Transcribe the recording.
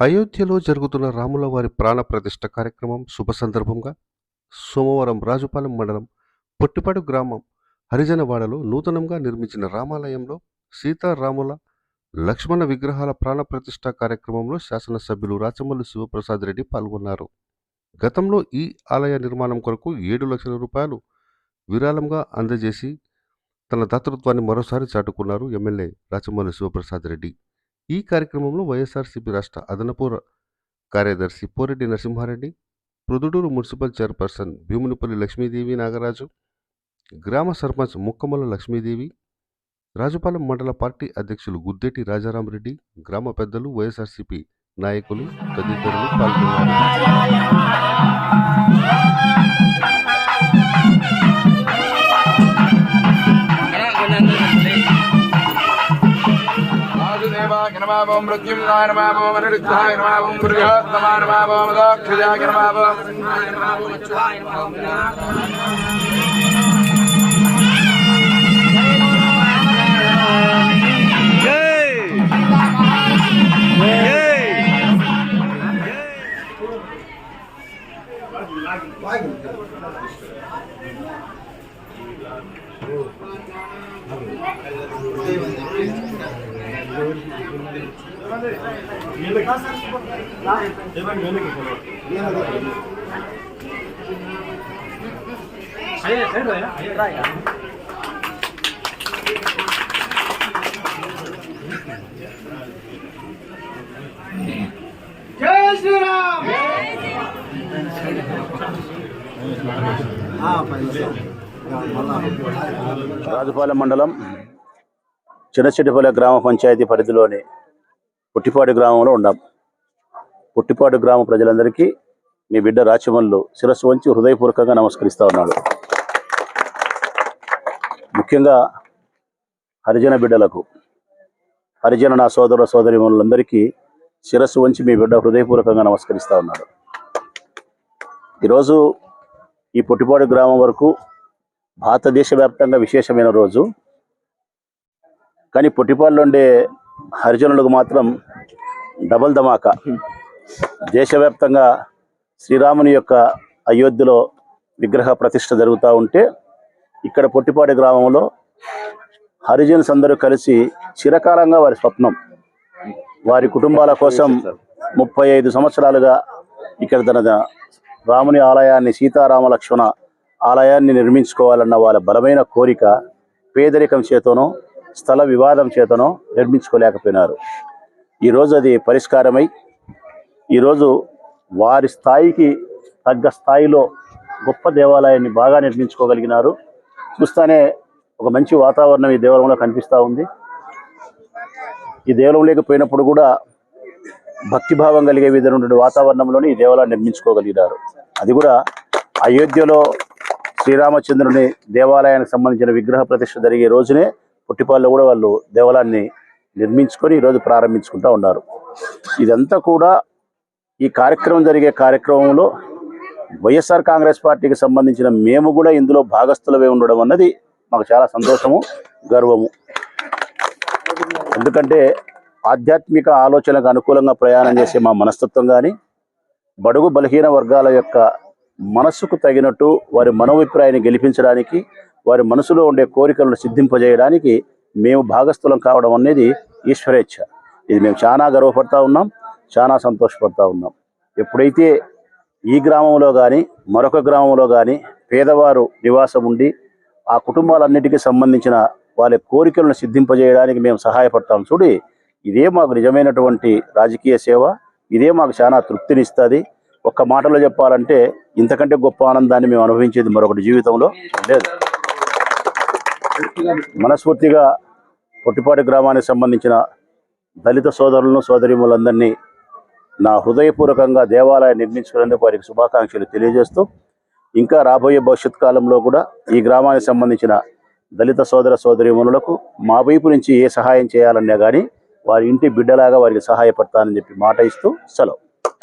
అయోధ్యలో జరుగుతున్న రాముల వారి ప్రాణ ప్రతిష్ఠ కార్యక్రమం శుభ సందర్భంగా సోమవారం రాజుపాలెం మండలం పొట్టిపాడు గ్రామం హరిజనవాడలో నూతనంగా నిర్మించిన రామాలయంలో సీతారాముల లక్ష్మణ విగ్రహాల ప్రాణ ప్రతిష్ఠ కార్యక్రమంలో శాసనసభ్యులు రాచమల్లు శివప్రసాద్ రెడ్డి పాల్గొన్నారు. గతంలో ఈ ఆలయ నిర్మాణం కొరకు ఏడు లక్షల రూపాయలు విరాళంగా అందజేసి తన దాతృత్వాన్ని మరోసారి చాటుకున్నారు ఎమ్మెల్యే రాచమల్లు శివప్రసాద్ రెడ్డి. ఈ కార్యక్రమంలో వైఎస్ఆర్సీపీ రాష్ట్ర అదనపు కార్యదర్శి పోరెడ్డి నరసింహారెడ్డి ప్రొద్దుటూరు మున్సిపల్ చైర్పర్సన్ భీమునిపల్లి లక్ష్మీదేవి నాగరాజు గ్రామ సర్పంచ్ ముక్కమల లక్ష్మీదేవి రాజుపాలెం మండల పార్టీ అధ్యక్షులు గుద్దేటి రాజారామరెడ్డి గ్రామ పెద్దలు వైఎస్ఆర్సీపీ నాయకులు తదితరులు పాల్గొన్నారు. వాసుదేవాయ నమామో మృత్యుంజాయ నమామో మనురుద్ధాయ నమామో బృహత్తమాయ నమామో మదాక్షజాయ నమామో రాజుపాలెం మండలం చిన్నచెట్టిపల్లె గ్రామ పంచాయతీ పరిధిలోని పుట్టిపాడు గ్రామంలో ఉన్నాం. పుట్టిపాడు గ్రామ ప్రజలందరికీ మీ బిడ్డ రాచమల్లు శిరస్సు వంచి హృదయపూర్వకంగా నమస్కరిస్తూ ఉన్నాడు. ముఖ్యంగా హరిజన బిడ్డలకు హరిజన నా సోదర సోదరిములందరికీ శిరస్సు వంచి మీ బిడ్డ హృదయపూర్వకంగా నమస్కరిస్తూ ఉన్నాడు. ఈరోజు ఈ పుట్టిపాడు గ్రామం వరకు భారతదేశ వ్యాప్తంగా విశేషమైన రోజు. కానీ పొట్టిపాడులో ఉండే హరిజనులకు మాత్రం డబల్ ధమాకా. దేశవ్యాప్తంగా శ్రీరాముని యొక్క అయోధ్యలో విగ్రహ ప్రతిష్ట జరుగుతూ ఉంటే ఇక్కడ పొట్టిపాటి గ్రామంలో హరిజన్స్ అందరూ కలిసి చిరకాలంగా వారి స్వప్నం వారి కుటుంబాల కోసం ముప్పై ఐదు సంవత్సరాలుగా ఇక్కడ తన రాముని ఆలయాన్ని సీతారామ లక్ష్మణ ఆలయాన్ని నిర్మించుకోవాలన్న వాళ్ళ బలమైన కోరిక పేదరికం చేతనో స్థల వివాదం చేతనో నిర్మించుకోలేకపోయినారు. ఈరోజు అది పరిష్కారమై ఈరోజు వారి స్థాయికి తగ్గ స్థాయిలో గొప్ప దేవాలయాన్ని బాగా నిర్మించుకోగలిగినారు. చూస్తానే ఒక మంచి వాతావరణం ఈ దేవాలయంలో కనిపిస్తూ ఉంది. ఈ దేవాలయంలోకి పోయినప్పుడు కూడా భక్తిభావం కలిగే విధమైనటువంటి వాతావరణంలోనే ఈ దేవాలయాన్ని నిర్మించుకోగలిగినారు. అది కూడా అయోధ్యలో శ్రీరామచంద్రుని దేవాలయానికి సంబంధించిన విగ్రహ ప్రతిష్ఠ జరిగే రోజునే పుట్టిపాల్లో కూడా వాళ్ళు దేవాలయాన్ని నిర్మించుకొని ఈరోజు ప్రారంభించుకుంటూ ఉన్నారు. ఇదంతా కూడా ఈ కార్యక్రమం జరిగే కార్యక్రమంలో వైఎస్ఆర్ కాంగ్రెస్ పార్టీకి సంబంధించిన మేము కూడా ఇందులో భాగస్థులమే ఉండడం అన్నది మాకు చాలా సంతోషము గర్వము. ఎందుకంటే ఆధ్యాత్మిక ఆలోచనకు అనుకూలంగా ప్రయాణం చేసే మా మనస్తత్వం కానీ బడుగు బలహీన వర్గాల యొక్క మనస్సుకు తగినట్టు వారి మనోభిప్రాయాన్ని గెలిపించడానికి వారి మనసులో ఉండే కోరికలను సిద్ధింపజేయడానికి మేము భాగస్థులం కావడం అనేది ఈశ్వరేచ్ఛ. ఇది మేము చాలా గర్వపడతా ఉన్నాం చాలా సంతోషపడతా ఉన్నాం. ఎప్పుడైతే ఈ గ్రామంలో కానీ మరొక గ్రామంలో కానీ పేదవారు నివాసం ఉండి ఆ కుటుంబాలన్నిటికీ సంబంధించిన వాళ్ళ కోరికలను సిద్ధింపజేయడానికి మేము సహాయపడతాం చూడి ఇదే మాకు నిజమైనటువంటి రాజకీయ సేవ ఇదే మాకు చాలా తృప్తినిస్తుంది. ఒక్క మాటలో చెప్పాలంటే ఇంతకంటే గొప్ప ఆనందాన్ని మేము అనుభవించేది మరొకటి జీవితంలో లేదు. మనస్ఫూర్తిగా పొట్టిపాటి గ్రామానికి సంబంధించిన దళిత సోదరులను సోదరిములందరినీ నా హృదయపూర్వకంగా దేవాలయం నిర్మించుకునేందుకు వారికి శుభాకాంక్షలు తెలియజేస్తూ ఇంకా రాబోయే భవిష్యత్ కాలంలో కూడా ఈ గ్రామానికి సంబంధించిన దళిత సోదర సోదరిమణులకు మా వైపు నుంచి ఏ సహాయం చేయాలన్నా కానీ వారి ఇంటి బిడ్డలాగా వారికి సహాయపడతానని చెప్పి మాట ఇస్తూ సెలవు.